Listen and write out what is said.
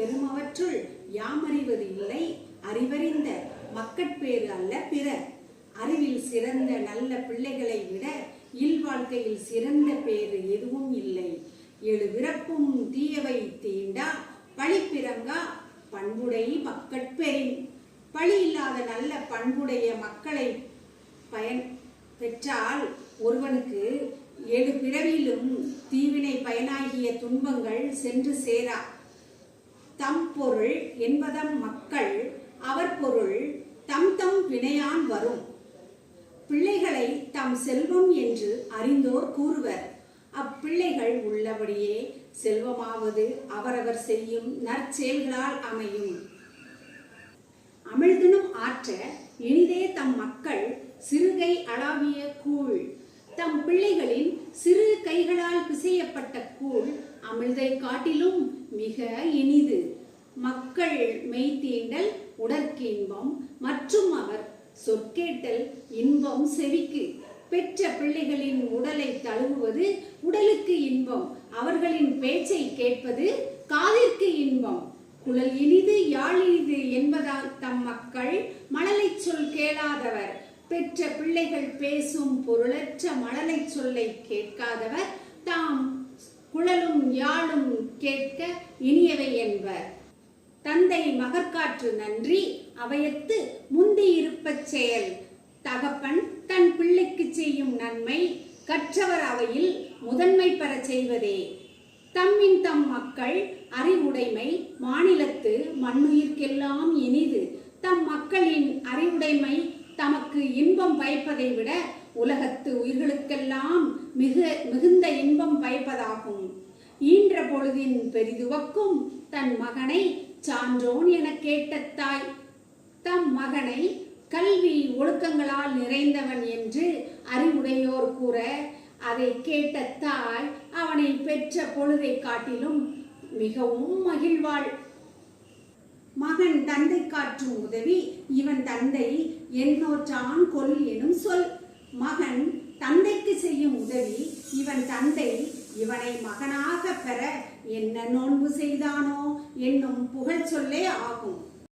பெருமவற்றுள் யாமறிவது இல்லை அறிவறிந்த மக்கட்பேறு அல்ல பிற அறிவில் சிறந்த நல்ல பிள்ளைகளை விட இல்வாழ்க்கையில் சிறந்த பேறு எதுவும் இல்லை. எழு விறப்பும் தீயவை தீண்டா பழிப்பிறங்கா பண்புடை மக்கட்பெறின் பழி இல்லாத நல்ல பண்புடைய மக்களை பயன் பெற்றால் ஒருவனுக்கு ஏழு பிறவிலும் தீவினை பயனாகிய துன்பங்கள் சென்று சேரா. தம் பொருள் என்பதம் மக்கள் அவர் பொருள் தம் தம் வினையான் வரும். பிள்ளைகளை தம் செல்வம் என்று அறிந்தோர் கூறுவர். அப்பிள்ளைகள் உள்ளபடியே செல்வமாவது அவரவர் செய்யும் நற்செயல்களால் அமையும். அமிழ்தினும் ஆற்ற இனிதே தம் மக்கள் சிறுகை அளாவிய கூழ். தம் பிள்ளைகளின் சிறு கைகளால் பிசையப்பட்ட கூழ். அமிழ்தை காட்டிலும் மிக இனிது. மக்கள் மெய்தீண்டல் உடற்கின்பம் மற்றும் அவர் சொற்கேட்டல் இன்பம் செவிக்கு. பெற்ற பிள்ளைகளின் உடலை தழுவுவது உடலுக்கு இன்பம் அவர்களின் பேச்சை கேட்பது காதிற்கு இன்பம். குழல் இனிது யாழ் இனிது என்பதால் தம் மக்கள் மழலை சொல் கேளாதவர். பெற்ற பிள்ளைகள் பேசும் பொருளற்ற மழலை சொல்லை கேட்காதவர். யாழும் கேட்க இனியவை என்பர். தந்தை மகற்காற்று நன்றி அவையத்து முந்தி இருப்பச் செயல். தகப்பன் தன் பிள்ளைக்கு செய்யும் நன்மை கற்றவர் அவையில் முதன்மை பெறச் செய்வதே. தம்மின் தம் மக்கள் அறிவுடைமை மாநிலத்து மண்ணுயிர்க்கெல்லாம் இனிது. தம் மக்களின் அறிவுடைமை தமக்கு இன்பம் பயப்பதை விட உலகத்து உயிர்களுக்கெல்லாம் மிக மிகுந்த இன்பம் பயப்பதாகும். ஈன்ற பொழுதின் பெரிதுவக்கும் தன் மகனை சான்றோன் என கேட்ட தாய். தம் மகனை கல்வி ஒழுக்கங்களால் நிறைந்தவன் என்று அறிவுடையோர் கூற அதை கேட்ட தாய் அவனை பெற்ற பொழுதை காட்டிலும் மிகவும் மகிழ்வாள். மகன் தந்தை காற்றும் உதவி இவன் தந்தை என்னோற்றான் கொல் எனும் சொல். மகன் தந்தைக்கு செய்யும் உதவி இவன் தந்தை இவனை மகனாக பெற என்ன நோன்பு செய்தானோ என்னும் புகழ் சொல்லே ஆகும்.